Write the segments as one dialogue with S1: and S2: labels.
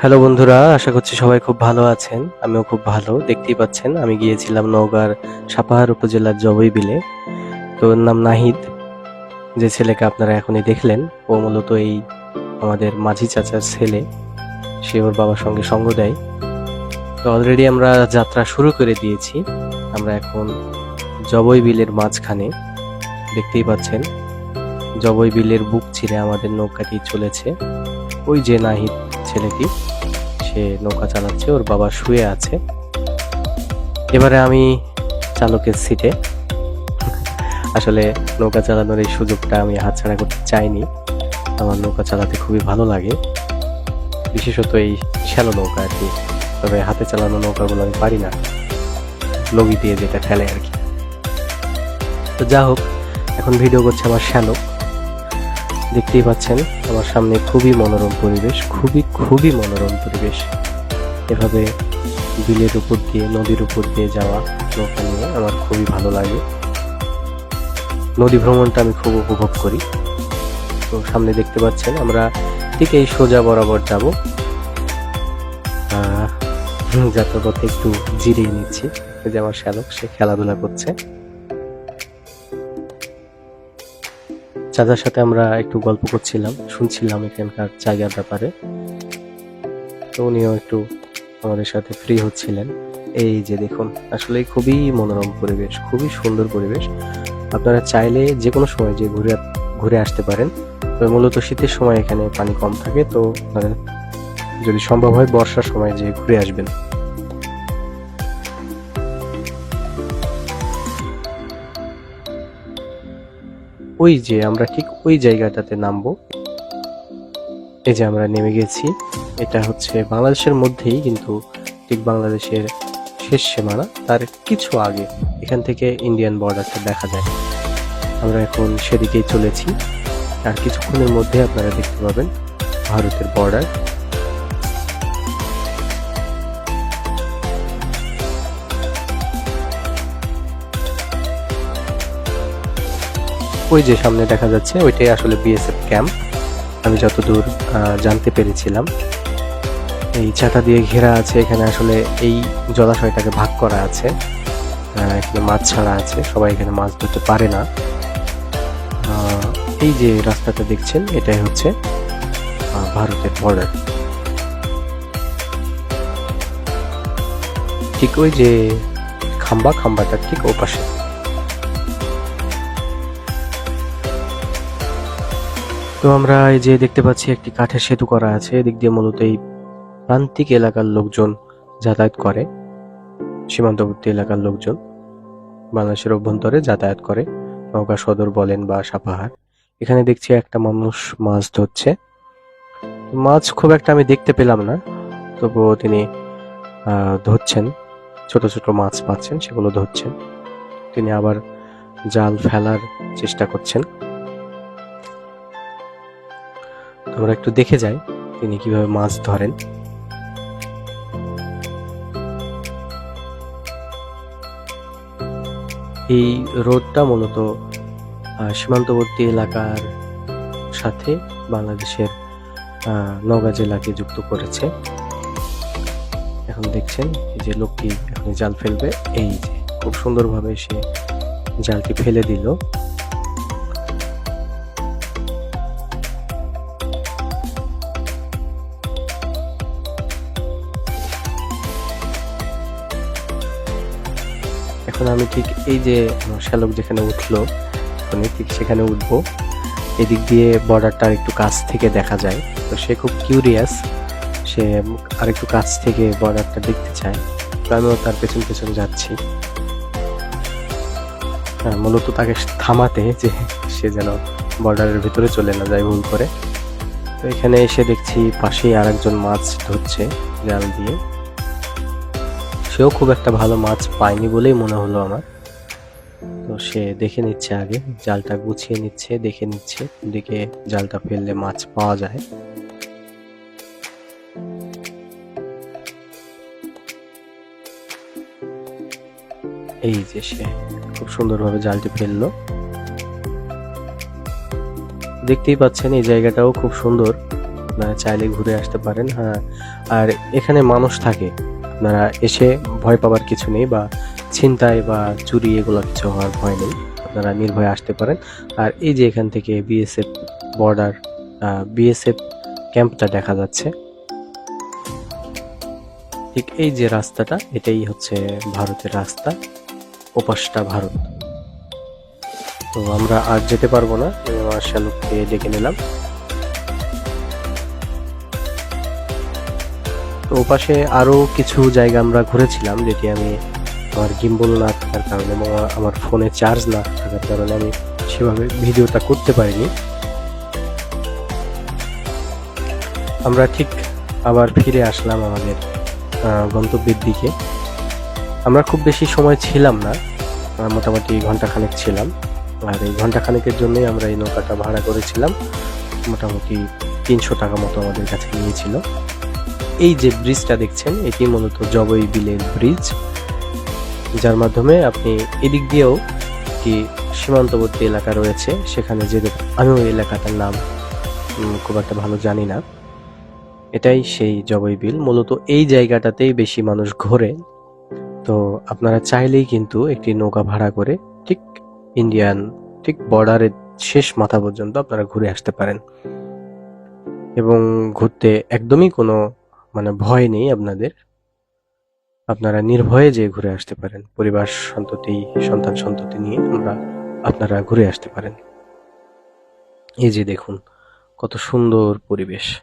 S1: Hello বন্ধুরা, আশা করছি সবাই খুব ভালো আছেন। আমিও খুব ভালো। দেখতেই পাচ্ছেন, আমি গিয়েছিলাম নওগাঁর সাপাহার উপজেলার জবই বিলে। তো ওর নাম নাহিদ। যে ছেলেকে আপনারা এখনই দেখলেন, ও মূলত এই আমাদের মাঝি চাচার ছেলে। সে ওর বাবার সঙ্গে সঙ্গ দেয়। তো অলরেডি আমরা যাত্রা শুরু করে দিয়েছি। আমরা এখন জবই বিলের মাঝখানে। দেখতেই পাচ্ছেন, জবই বিলের বুক ছিঁড়ে আমাদের নৌকাটি চলেছে। ওই যে নাহিদ। ছেলেটি সে নৌকা চালাচ্ছে, ওর বাবা শুয়ে আছে। এবারে আমি চালকের সিটে। আসলে নৌকা চালানোর এই সুযোগটা আমি হাতছাড়া করতে চাইনি। আমার নৌকা চালাতে খুবই ভালো লাগে। বিশেষত এই শ্যালো নৌকা আর কি। তবে হাতে চালানো নৌকাগুলো আমি পারি না। লগি দিয়ে যেটা ঠেলে আর কি। তো যা হোক, এখন ভিডিও করছে আমার শ্যালক দেখতেই পাচ্ছেন, আমার সামনে খুবই মনোরম পরিবেশ, খুবই খুবই মনোরম পরিবেশ। এভাবে বিলের উপর দিয়ে, নদীর উপর দিয়ে যাওয়া নৌকা নিয়ে আমার খুবই ভালো লাগে। নদী ভ্রমণটা আমি খুব উপভোগ করি। তো সামনে দেখতে পাচ্ছেন, আমরা ঠিক এই সোজা বরাবর যাব। যাত্রা পথে একটু জিরিয়ে নিচ্ছি। যে আমার শ্যালক, সে খেলাধুলা করছে। চাচার সাথে আমরা একটু গল্প করছিলাম, শুনছিলাম এখানকার জায়গার ব্যাপারে। তো উনিও একটু আমাদের সাথে ফ্রি হচ্ছিলেন। এই যে দেখুন আসলে খুবই মনোরম পরিবেশ, খুবই সুন্দর পরিবেশ। আপনারা চাইলে যে কোনো সময় যে ঘুরে ঘুরে আসতে পারেন। তবে মূলত শীতের সময় এখানে পানি কম থাকে, তো যদি সম্ভব হয় বর্ষার সময় যে ঘুরে আসবেন। ওই যে আমরা ঠিক ওই জায়গাটাতে নামবো। এই যে আমরা নেমে গেছি। এটা হচ্ছে বাংলাদেশের মধ্যেই কিন্তু ঠিক বাংলাদেশের শেষ সীমানা। তার কিছু আগে এখান থেকে ইন্ডিয়ান বর্ডারটা দেখা যায়। আমরা এখন সেদিকেই চলেছি। আর কিছুক্ষণের মধ্যে আপনারা দেখতে পাবেন ভারতের বর্ডার ওই যে সামনে দেখা যাচ্ছে, ওইটাই আসলে বিএসএফ ক্যাম্প আমি যতদূর জানতে পেরেছিলাম। এই ছাতা দিয়ে ঘেরা আছে, এখানে আসলে এই জলাশয়টাকে ভাগ করা আছে। এখানে মাছ ছাড়া আছে, সবাই এখানে মাছ ধরতে পারে না। এই যে রাস্তাটা দেখছেন, এটাই হচ্ছে ভারতের বর্ডার ঠিক ওই যে খাম্বা খাম্বাটা ঠিক ও তো আমরা এই যে দেখতে পাচ্ছি, একটি কাঠের সেতু করা আছে। এদিক দিয়ে মূলত এই প্রান্তিক এলাকার লোকজন যাতায়াত করে, সীমান্তবর্তী এলাকার লোকজন। বাংলাদেশের অভ্যন্তরে যাতায়াত করে নৌকা সদর বলেন বা সাপাহার। এখানে দেখছি একটা মানুষ মাছ ধরছে। মাছ খুব একটা আমি দেখতে পেলাম না, তবুও তিনি ধরছেন। ছোট ছোট মাছ পাচ্ছেন, সেগুলো ধরছেন। তিনি আবার জাল ফেলার চেষ্টা করছেন। আমরা একটু দেখে যাই তিনি কীভাবে মাছ ধরেন। এই রোডটা মূলত সীমান্তবর্তী এলাকার সাথে বাংলাদেশের নওগাঁ জেলাকে যুক্ত করেছে। এখন দেখছেন যে লোকটি এখন জাল ফেলবে। এই যে খুব সুন্দরভাবে সে জালটি ফেলে দিল। এখন আমি ঠিক এই যে শ্যালক যেখানে উঠল আমি ঠিক সেখানে উঠবো। এদিক দিয়ে বর্ডারটা একটু কাছ থেকে দেখা যায়। তো সে খুব কিউরিয়াস সে আরেকটু কাছ থেকে বর্ডারটা দেখতে চায়। তো আমিও তার পেছন পেছন যাচ্ছি। হ্যাঁ, মূলত তাকে থামাতে যে সে যেন বর্ডারের ভিতরে চলে না যায় ভুল করে। তো এখানে এসে দেখছি পাশেই আরেকজন মাছ ধরছে জাল দিয়ে। সেও খুব একটা ভালো মাছ পায়নি বলেই মনে হলো আমার। তো সে দেখে নিচ্ছে আগে, জালটা গুছিয়ে নিচ্ছে, দেখে নিচ্ছে দিকে জালটা ফেললে মাছ পাওয়া যায়। এই যে সে খুব সুন্দরভাবে জালটি ফেলল। দেখতেই পাচ্ছেন এই জায়গাটাও খুব সুন্দর। চাইলে ঘুরে আসতে পারেন হ্যাঁ। আর এখানে মানুষ থাকে। আপনারা এসে ভয় পাবার কিছু নেই বা ছিনতাই বা চুরি এগুলো কিছু হওয়ার ভয় নেই। আপনারা নির্ভয়ে আসতে পারেন। আর এই যে এখান থেকে বিএসএফ বর্ডার বিএসএফ ক্যাম্পটা দেখা যাচ্ছে। ঠিক এই যে রাস্তাটা, এটাই হচ্ছে ভারতের রাস্তা, ওপাশটা ভারত। তো আমরা আর যেতে পারব না আমি আমার শালুককে ডেকে নিলাম। তো ওপাশে আরও কিছু জায়গা আমরা ঘুরেছিলাম, যেটি আমি আমার গিম্বল না থাকার কারণে এবং আমার- ফোনে চার্জ না থাকার কারণে আমি সেভাবে ভিডিওটা করতে পারিনি। আমরা ঠিক আবার ফিরে আসলাম আমাদের গন্তব্যের দিকে। আমরা খুব বেশি সময় ছিলাম না মোটামুটি ঘন্টাখানেক ছিলাম। আর এই ঘন্টাখানেকের জন্যই আমরা এই নৌকাটা ভাড়া করেছিলাম। মোটামুটি তিনশো টাকা মতো আমাদের কাছে নিয়েছিল। এই যে ব্রিজটা দেখছেন, এটি মূলত জবই বিলের ব্রিজ যার মাধ্যমে আপনি এদিক দিয়েও একটি সীমান্তবর্তী এলাকা রয়েছে, সেখানে যেতে আমি ওই এলাকাটার নাম খুব একটা ভালো জানি না। এটাই সেই জবই বিল। মূলত এই জায়গাটাতেই বেশি মানুষ ঘোরে। তো আপনারা চাইলেই কিন্তু একটি নৌকা ভাড়া করে ঠিক ইন্ডিয়ান ঠিক বর্ডারের শেষ মাথা পর্যন্ত আপনারা ঘুরে আসতে পারেন। এবং ঘুরতে একদমই কোনো মানে ভয় নেই আপনাদের। আপনারা নির্ভয়ে যে ঘুরে আসতে পারেন। পরিবার সন্ততি, সন্তান সন্ততি নিয়ে আমরা আপনারা ঘুরে আসতে পারেন। এই যে দেখুন, কত সুন্দর পরিবেশ।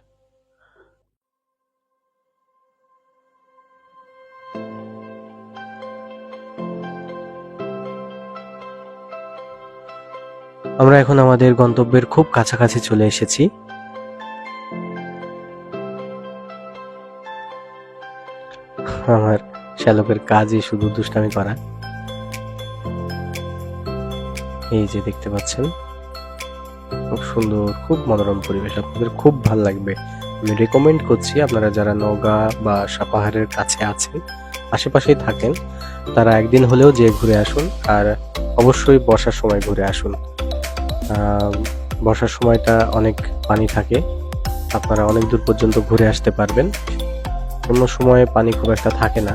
S1: আমরা এখন আমাদের গন্তব্যের খুব কাছাকাছি চলে এসেছি। আমার শ্যালকের কাজই শুধু দুষ্টামি করা। এই যে দেখতে পাচ্ছেন, খুব সুন্দর, খুব মনোরম পরিবেশ। আপনাদের খুব ভালো লাগবে। আমি রেকমেন্ড করছি আপনারা যারা নওগাঁ বা সাপাহারের কাছে আছেন, আশেপাশেই থাকেন, তারা একদিন হলেও যে ঘুরে আসুন আর অবশ্যই বর্ষার সময় ঘুরে আসুন। বর্ষার সময়টা অনেক পানি থাকে। আপনারা অনেক দূর পর্যন্ত ঘুরে আসতে পারবেন। অন্য সময়ে পানি খুব একটা থাকে না।